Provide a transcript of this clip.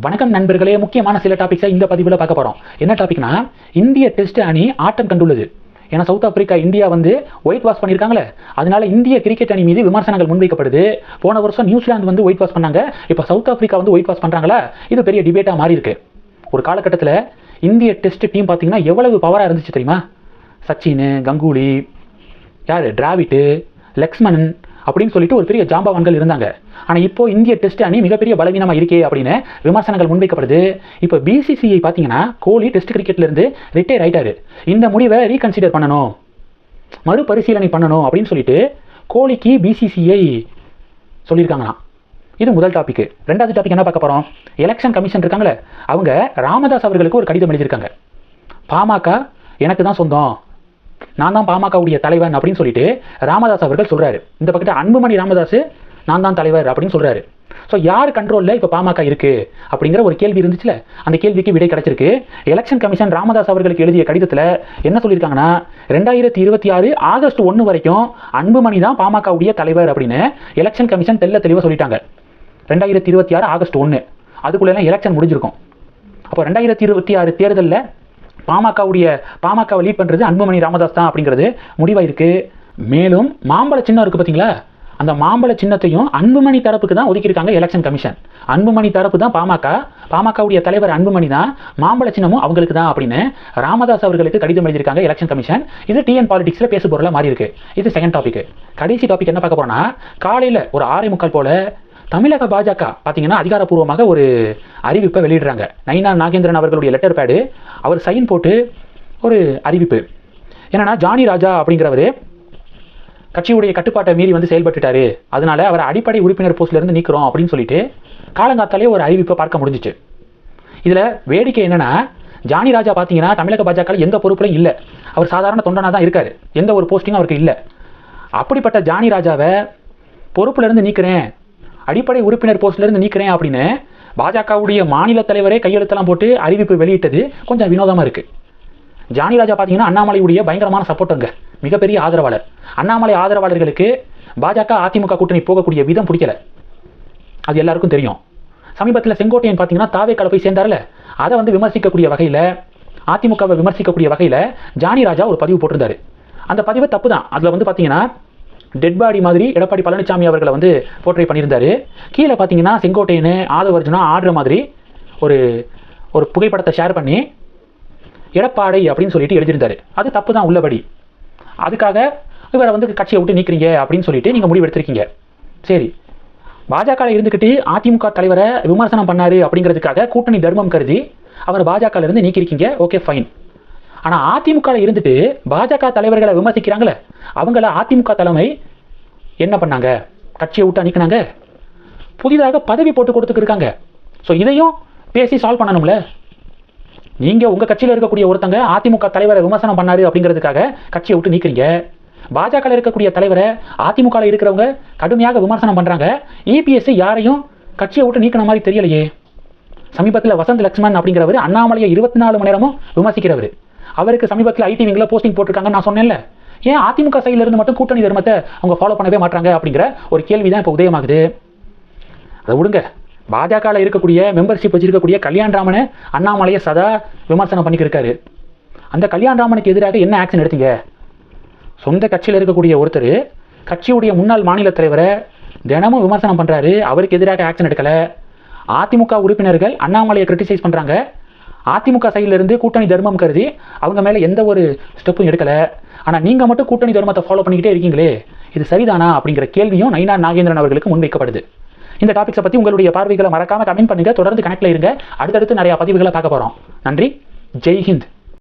வணக்கம் நண்பர்களே முக்கியமான சில டாபிக்ஸை இந்த பதிவில் பார்க்க போகிறோம் என்ன டாபிக்னா இந்திய டெஸ்ட் அணி ஆட்டம் கண்டுள்ளது. ஏன்னா சவுத் ஆப்பிரிக்கா இந்தியா வந்து ஒயிட் வாஷ் பண்ணியிருக்காங்களே அதனால இந்திய கிரிக்கெட் அணி மீது விமர்சனங்கள் முன்வைக்கப்படுது. போன வருஷம் நியூசிலாந்து வந்து ஒயிட் வாஷ் பண்ணாங்க. இப்போ சவுத் ஆப்பிரிக்கா வந்து ஒயிட் வாஷ் பண்ணுறாங்களா இது பெரிய டிபேட்டாக மாறி இருக்கு ஒரு காலகட்டத்தில் இந்திய டெஸ்ட் டீம் பார்த்தீங்கன்னா எவ்வளவு பவராக இருந்துச்சு தெரியுமா? சச்சின் கங்குலி யார்? டிராவிட்டு லக்ஷ்மணன் அப்படின்னு சொல்லிட்டு ஒரு பெரிய ஜாம்பவான்கள் இருந்தாங்க. ஆனால் இப்போ இந்திய டெஸ்ட் அணி மிகப்பெரிய பலவீனமாக இருக்கே அப்படின்னு விமர்சனங்கள் முன்வைக்கப்படுது. இப்போ பிசிசிஐ பார்த்தீங்கன்னா கோலி டெஸ்ட் கிரிக்கெட்லேருந்து ரிட்டையர் ஆயிட்டாரு. இந்த முடிவை ரீகன்சிடர் பண்ணணும். மறுபரிசீலனை பண்ணணும் அப்படின்னு சொல்லிட்டு கோலிக்கு பிசிசிஐ சொல்லியிருக்காங்களாம். இது முதல் டாபிக் ரெண்டாவது டாபிக் என்ன பார்க்க போகிறோம் எலெக்ஷன் கமிஷன் இருக்காங்களே அவங்க ராமதாஸ் அவர்களுக்கு ஒரு கடிதம் எழுதியிருக்காங்க. பாமக எனக்கு தான் சொந்தம். நான் தான் பாமகவுடைய தலைவன் அப்படின்னு சொல்லிட்டு ராமதாஸ் அவர்கள் சொல்கிறாரு இந்த பக்கத்தில் அன்புமணி ராமதாஸ் நான் தான் தலைவர் அப்படின்னு சொல்றாரு. ஸோ யார் கண்ட்ரோலில் இப்போ பாமக இருக்கு? அப்படிங்கிற ஒரு கேள்வி இருந்துச்சுல. அந்த கேள்விக்கு விடை கிடைச்சிருக்கு. எலெக்ஷன் கமிஷன் ராமதாஸ் அவர்களுக்கு எழுதிய கடிதத்தில் என்ன சொல்லியிருக்காங்கன்னா ரெண்டாயிரத்தி இருபத்தி ஆறு ஆகஸ்ட் ஒன்று வரைக்கும் அன்புமணி தான் பாமகவுடைய தலைவர் அப்படின்னு எலெக்ஷன் கமிஷன் தெல்ல தெளிவாக சொல்லிட்டாங்க. ரெண்டாயிரத்தி இருபத்தி ஆறு ஆகஸ்ட் ஒன்று அதுக்குள்ளெல்லாம் எலெக்ஷன் முடிஞ்சிருக்கும். அப்போ ரெண்டாயிரத்தி இருபத்தி ஆறு தேர்தலில் பாமகவுடைய பாமகவை லீட் பண்ணுறது அன்புமணி ராமதாஸ் தான் அப்படிங்கிறது முடிவாயிருக்கு. மேலும் மாம்பழ சின்னம் இருக்குது பார்த்தீங்களா அந்த மாம்பழ சின்னத்தையும் அன்புமணி தரப்புக்கு தான் ஒதுக்கியிருக்காங்க எலெக்ஷன் கமிஷன் அன்புமணி தரப்பு தான் பாமக பாமகவுடைய தலைவர் அன்புமணி தான் மாம்பழ சின்னமும் அவங்களுக்கு தான் அப்படின்னு ராமதாஸ் அவர்களுக்கு கடிதம் எழுதியிருக்காங்க எலெக்ஷன் கமிஷன் இது டிஎன் பாலிடிக்ஸில் பேசு பொருளாக மாறி இருக்கு இது செகண்ட் டாபிக் கடைசி டாபிக் என்ன பார்க்க போனால் காலையில் ஒரு ஆறே முக்கால் போல தமிழக பாஜக பார்த்தீங்கன்னா அதிகாரப்பூர்வமாக ஒரு அறிவிப்பை வெளியிடுறாங்க. நயினா நாகேந்திரன் அவர்களுடைய லெட்டர் பேடு அவர் சைன் போட்டு ஒரு அறிவிப்பு. என்னன்னா ஜானி ராஜா அப்படிங்கிறவர் கட்சியுடைய கட்டுப்பாட்டை மீறி வந்து செயல்பட்டுட்டாரு. அதனால அவர் அடிப்படை உறுப்பினர் போஸ்ட்லேருந்து நீக்கிறோம் அப்படின்னு சொல்லிட்டு காலங்காத்தாலே ஒரு அறிவிப்பை பார்க்க முடிஞ்சிச்சு. இதில் வேடிக்கை என்னன்னா ஜானி ராஜா பார்த்தீங்கன்னா தமிழக பாஜக எந்த பொறுப்புலையும் இல்லை. அவர் சாதாரண தொண்டனாக தான் இருக்காரு. எந்த ஒரு போஸ்டிங்கும் அவருக்கு இல்லை. அப்படிப்பட்ட ஜானி ராஜாவை பொறுப்புலேருந்து நீக்கிறேன். அடிப்படை உறுப்பினர் போஸ்ட்லேருந்து நீக்கிறேன் அப்படின்னு பாஜகவுடைய மாநில தலைவரே கையெழுத்தெல்லாம் போட்டு அறிவிப்பு வெளியிட்டது கொஞ்சம் வினோதமாக இருக்குது ஜானி ராஜா பார்த்தீங்கன்னா அண்ணாமலையுடைய பயங்கரமான சப்போர்ட்டுங்க மிகப்பெரிய ஆதரவாளர். அண்ணாமலை ஆதரவாளர்களுக்கு பாஜக அதிமுக கூட்டணி போகக்கூடிய விதம் பிடிக்கல. அது எல்லாருக்கும் தெரியும். சமீபத்தில் செங்கோட்டையன் பார்த்தீங்கன்னா தாவே போய் சேர்ந்தார்ல. அதை வந்து விமர்சிக்கக்கூடிய வகையில் அதிமுகவை விமர்சிக்கக்கூடிய வகையில் ஜானி ராஜா ஒரு பதிவு போட்டிருந்தாரு. அந்த பதிவு தப்பு தான் அதில் வந்து பார்த்தீங்கன்னா டெட் பாடி மாதிரி எடப்பாடி பழனிசாமி அவர்களை வந்து போர்ட்ரேட் பண்ணியிருந்தாரு. கீழே பார்த்தீங்கன்னா செங்கோட்டையன் ஆதவர்ஜுனா ஆடுற மாதிரி ஒரு ஒரு புகைப்படத்தை ஷேர் பண்ணி எடப்பாடை அப்படின்னு சொல்லிட்டு எழுதியிருந்தாரு. அது தப்பு தான் உள்ளபடி. அதுக்காக இவரை வந்து கட்சியை விட்டு நீக்கிறீங்க அப்படின்னு சொல்லிட்டு நீங்கள் முடிவு எடுத்திருக்கீங்க. சரி. பாஜக இருந்துக்கிட்டு அதிமுக தலைவரை விமர்சனம் பண்ணாரு அப்படிங்கிறதுக்காக கூட்டணி தர்மம் கருதி அவர் பாஜக இருந்து நீக்கியிருக்கீங்க. ஓகே ஃபைன் ஆனால் அதிமுகவில் இருந்துட்டு பாஜக தலைவர்களை விமர்சிக்கிறாங்களே அவங்கள அதிமுக தலைமை என்ன பண்ணாங்க? கட்சியை விட்டு அனுப்பினாங்க புதிதாக பதவி போட்டு கொடுத்துருக்காங்க ஸோ இதையும் பேசி சால்வ் பண்ணணும்ல? நீங்கள் உங்கள் கட்சியில் இருக்கக்கூடிய ஒருத்தங்க அதிமுக தலைவரை விமர்சனம் பண்ணாரு அப்படிங்கிறதுக்காக கட்சியை விட்டு நீக்கிறீங்க. பாஜகவில் இருக்கக்கூடிய தலைவரை அதிமுகவில் இருக்கிறவங்க கடுமையாக விமர்சனம் பண்ணுறாங்க இபிஎஸ்சி யாரையும் கட்சியை விட்டு நீக்கின மாதிரி தெரியலையே. சமீபத்தில் வசந்த் லக்ஷ்மண் அப்படிங்கிறவர் அண்ணாமலையை இருபத்தி நாலு மணி நேரமும் விமர்சிக்கிறவர். அவருக்கு சமீபத்தில் ஐடி விங்கில் போஸ்டிங் போட்டிருக்காங்கன்னு நான் சொன்னேன்ல. ஏன் அதிமுக சைடில் இருந்து மட்டும் கூட்டணி தர்மத்தை அவங்க ஃபாலோ பண்ணவே மாட்டாங்க அப்படிங்கிற ஒரு கேள்வி தான் இப்போ உதயமாகுது. அதை விடுங்க. பாஜகவில் இருக்கக்கூடிய மெம்பர்ஷிப் வச்சிருக்கக்கூடிய கல்யாண் ராமனை அண்ணாமலையை சதா விமர்சனம் பண்ணிக்கிருக்காரு. அந்த கல்யாண் ராமனுக்கு எதிராக என்ன ஆக்ஷன் எடுத்தீங்க? சொந்த கட்சியில் இருக்கக்கூடிய ஒருத்தர் கட்சியுடைய முன்னாள் மாநில தலைவரை தினமும் விமர்சனம் பண்ணுறாரு அவருக்கு எதிராக ஆக்ஷன் எடுக்கலை. அதிமுக உறுப்பினர்கள் அண்ணாமலையை கிரிட்டிசைஸ் பண்ணுறாங்க அதிமுக சைடில் இருந்து கூட்டணி தர்மம் கருதி அவங்க மேலே எந்த ஒரு ஸ்டெப்பும் எடுக்கலை. ஆனால் நீங்கள் மட்டும் கூட்டணி தர்மத்தை ஃபாலோ பண்ணிக்கிட்டே இருக்கீங்களே இது சரிதானா அப்படிங்கிற கேள்வியும் நயினா நாகேந்திரன் அவர்களுக்கு முன்வைக்கப்படுது. இந்த டாபிக்ஸை பற்றி உங்களுடைய பார்வைகளை மறக்காமல் கமெண்ட் பண்ணுங்கள் தொடர்ந்து கனெக்டில் இருங்க. அடுத்தடுத்து நிறையா பதிவுகளை பார்க்க போகிறோம் நன்றி. ஜெய்ஹிந்த்